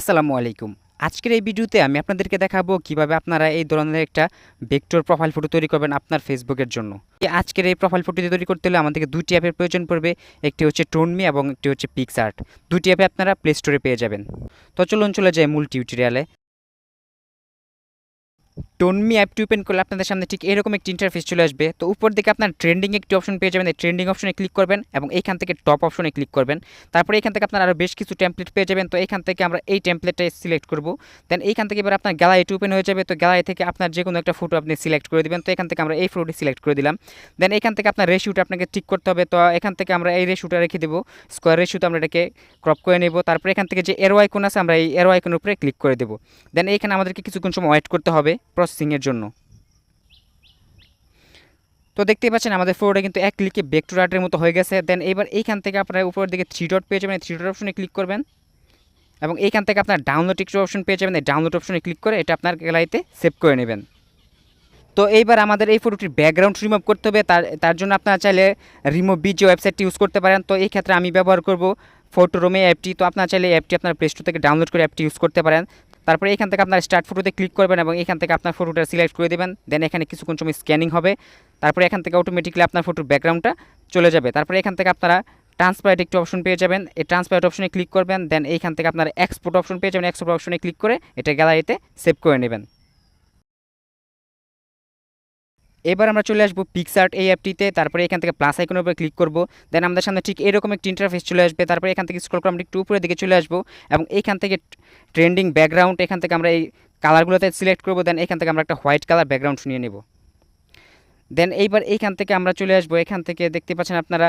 আসসালামু আলাইকুম। আজকের এই ভিডিওতে আমি আপনাদেরকে দেখাবো কীভাবে আপনারা এই ধরনের একটা ভেক্টর প্রোফাইল ফটো তৈরি করবেন আপনার ফেসবুকের জন্য। আজকের এই প্রোফাইল ফটোটি তৈরি করতে হলে আমাদেরকে দুটি অ্যাপের প্রয়োজন পড়বে, একটি হচ্ছে টোনমি এবং একটি হচ্ছে পিক্সার্ট দুটি অ্যাপে আপনারা প্লে স্টোরে পেয়ে যাবেন। তো চলুন চলে যায় মূল টিউটোরিয়ালে টোনমি অ্যাপটি ওপেন করলে আপনাদের সামনে ঠিক এরকম একটি ইন্টারফেস চলে আসবে। তো উপর দিকে আপনার ট্রেন্ডিং একটি অপশন পেয়ে যাবেন। এই ট্রেন্ডিং অপশনে ক্লিক করবেন এবং এইখান থেকে টপ অপশনে ক্লিক করবেন। তারপরে এখান থেকে আপনার আরও বেশ কিছু টেমপ্লেট পেয়ে যাবেন। তো এখান থেকে আমরা এই টেমপ্লেটটা সিলেক্ট করব। দেন এইখান থেকে এবার আপনার গ্যালারিটি ওপেন হয়ে যাবে। তো গ্যালারি থেকে আপনার যে কোনো একটা ফটো আপনি সিলেক্ট করে দেবেন। তো এখান থেকে আমরা এই ফটোটি সিলেক্ট করে দিলাম। দেন এখান থেকে আপনার রেশিওটা আপনাকে ঠিক করতে হবে। তো এখান থেকে আমরা এই রেশিওটা রেখে দেবো। স্কোয়ার রেশিওতে আমরা এটাকে ক্রপ করে নেব। তারপরে এখান থেকে যে এরো আইকন আছে, আমরা এই এরো আইকনের উপরে ক্লিক করে দেবো। দেন এখানে আমাদেরকে কিছুক্ষণ সময় ওয়েট করতে হবে। প্রসেসিংয়ের জন্য। তো দেখতেই পাচ্ছেন, আমাদের ফটোটা কিন্তু এক ক্লিকে ব্যাক টু রাইটের মতো হয়ে গেছে। দেন এবার এইখান থেকে আপনারা উপরের দিকে থ্রি ডট পেয়ে যাবেন। থ্রি ডট অপশনে ক্লিক করবেন। এবং এইখান থেকে আপনার ডাউনলোড একটু অপশন পেয়ে যাবেন। এই ডাউনলোড অপশনে ক্লিক করে এটা আপনার গ্যালারিতে সেভ করে নেবেন। তো এইবার আমাদের এই ফটোটির ব্যাকগ্রাউন্ড রিমুভ করতে হবে। তার তার জন্য আপনারা চাইলে রিমুভ বিজি ওয়েবসাইটটি ইউজ করতে পারেন। তো এই ক্ষেত্রে আমি ব্যবহার করব ফটো রোমে অ্যাপটি তো আপনারা চাইলে অ্যাপটি আপনার প্লে স্টোর থেকে ডাউনলোড করে অ্যাপটি ইউজ করতে পারেন। তারপরে এখান থেকে আপনার স্টার্ট ফটোতে ক্লিক করবেন এবং এখান থেকে আপনার ফটোটা সিলেক্ট করে দেবেন। দেন এখানে কিছুক্ষণ সময় স্ক্যানিং হবে। তারপরে এখান থেকে অটোমেটিকলি আপনার ফটোর ব্যাকগ্রাউন্ডটা চলে যাবে। তারপরে এখান থেকে আপনারা ট্রান্সপারেট একটি অপশন পেয়ে যাবেন। এই ট্রান্সপারেট অপশনে ক্লিক করবেন। দেন এইখান থেকে আপনার এক্সপোর্ট অপশন পেয়ে যাবেন। এক্সপোর্ট অপশনে ক্লিক করে এটা গ্যালারিতে সেভ করে নেবেন। এবার আমরা চলে আসব পিকসার্ট এই অ্যাপটিতে তারপরে এখান থেকে প্লাস আইকনের উপরে ক্লিক করব। দেন আমাদের সামনে ঠিক এরকম একটি ইন্টারফেস চলে আসবে, তারপরে এখান থেকে স্ক্রল করে আমরা একটু দিকে চলে আসব এবং এখান থেকে ট্রেন্ডিং ব্যাকগ্রাউন্ড এখান থেকে আমরা এই কালারগুলোতে সিলেক্ট করব দেন এখান থেকে আমরা একটা হোয়াইট কালার ব্যাকগ্রাউন্ড নিয়ে নেব। দেন এইবার এইখান থেকে আমরা চলে আসব, এখান থেকে দেখতে পাচ্ছেন আপনারা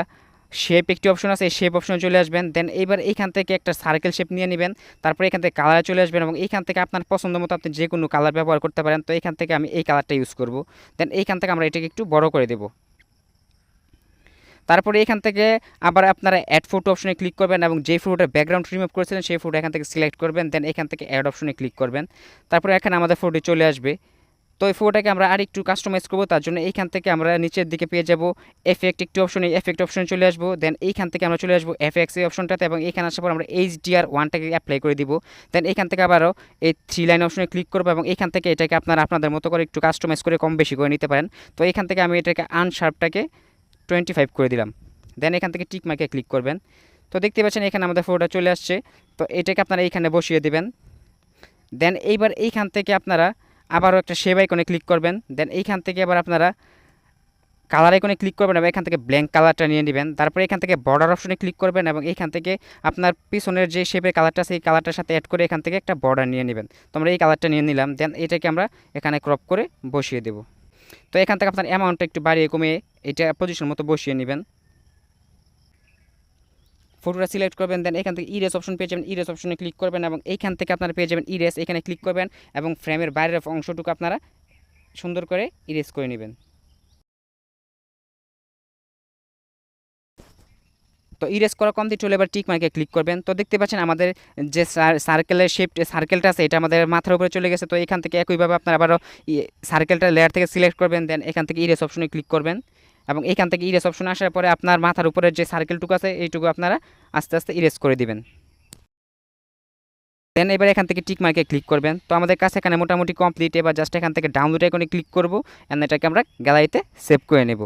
শেপ একটি অপশন আছে, এই শেপ অপশনে চলে আসবেন। দেন এবার এইখান থেকে একটা সার্কেল শেপ নিয়ে নেবেন। তারপরে এখান থেকে কালারে চলে আসবেন এবং এইখান থেকে আপনার পছন্দ মতো আপনি যে কোনো কালার ব্যবহার করতে পারেন। তো এখান থেকে আমি এই কালারটা ইউজ করব। দেন এইখান থেকে আমরা এটাকে একটু বড় করে দেব। তারপরে এখান থেকে আবার আপনারা অ্যাড ফটো অপশনে ক্লিক করবেন এবং যে ফটোটা ব্যাকগ্রাউন্ড রিমুভ করেছিলেন, সেই ফটো এখান থেকে সিলেক্ট করবেন। দেন এখান থেকে অ্যাড অপশনে ক্লিক করবেন। তারপরে এখানে আমাদের ফটোটি চলে আসবে। তো এই ফটোটাকে আমরা আর একটু কাস্টমাইজ করব, তার জন্য এইখান থেকে আমরা নিচের দিকে পেয়ে যাব এফেক্ট একটি অপশনে এফেক্ট অপশনে চলে আসব দেন এইখান থেকে আমরা চলে আসব এফএক্স এই অপশনটাতে এবং এইখানে আসার পর আমরা ডিআর ওয়ানটাকে অ্যাপ্লাই করে দিব। দেন এইখান থেকে আবারও এই থ্রি লাইন অপশনে ক্লিক করব এবং এইখান থেকে এটাকে আপনারা আপনাদের মতো করে একটু কাস্টমাইজ করে কম বেশি করে নিতে পারেন। তো এইখান থেকে আমি এটাকে আনশার্পটাকে টোয়েন্টি ফাইভ করে দিলাম। দেন এখান থেকে টিক মার্কে ক্লিক করবেন। তো দেখতে পাচ্ছেন এখানে আমাদের ফটোটা চলে আসছে। তো এটাকে আপনারা এইখানে বসিয়ে দেবেন। দেন এইবার এইখান থেকে আপনারা আবারও একটা শেপ আইকনে ক্লিক করবেন। দেন এইখান থেকে আবার আপনারা কালার আইকনে ক্লিক করবেন এবং এখান থেকে ব্ল্যাঙ্ক কালারটা নিয়ে নেবেন। তারপরে এখান থেকে বর্ডার অপশনে ক্লিক করবেন এবং এইখান থেকে আপনার পিছনের যে শেপের কালারটা এই কালারটার সাথে অ্যাড করে এখান থেকে একটা বর্ডার নিয়ে নেবেন। তো আমরা এই কালারটা নিয়ে নিলাম। দেন এটাকে আমরা এখানে ক্রপ করে বসিয়ে দেব। তো এখান থেকে আপনার অ্যামাউন্টটা একটু বাড়িয়ে কমিয়ে এটা পজিশন মতো বসিয়ে নেবেন। ফটোটা সিলেক্ট করবেন দেন এখান থেকে ইরেস অপশন পেয়ে যাবেন। ইরেস অপশনে ক্লিক করবেন এবং এইখান থেকে আপনারা পেয়ে যাবেন ইরেস এখানে ক্লিক করবেন এবং ফ্রেমের বাইরের অংশটুকু আপনারা সুন্দর করে ইরেস করে নেবেন। তো ইরেস করা কমপ্লিট হলে এবার টিক মার্কে ক্লিক করবেন। তো দেখতে পাচ্ছেন আমাদের যে সার্কেলের শেপ সার্কেলটা আছে, এটা আমাদের মাথার উপরে চলে গেছে। তো এখান থেকে একইভাবে আপনারা আবারও সার্কেলটা লেয়ার থেকে সিলেক্ট করবেন দেন এখান থেকে ইরেস অপশনে ক্লিক করবেন। এবং এখান থেকে ইরেস অপশন আসার পরে আপনার মাথার উপরে যে সার্কেলটুকু আছে, এইটুকু আপনারা আস্তে আস্তে ইরেস করে দিবেন। দেন এবার এখান থেকে টিক মার্কে ক্লিক করবেন। তো আমাদের কাছে এখানে মোটামুটি কমপ্লিট এবার জাস্ট এখান থেকে ডাউনলোড আইকনে ক্লিক করব অ্যান্ড এটাকে আমরা গ্যালারিতে সেভ করে নেব।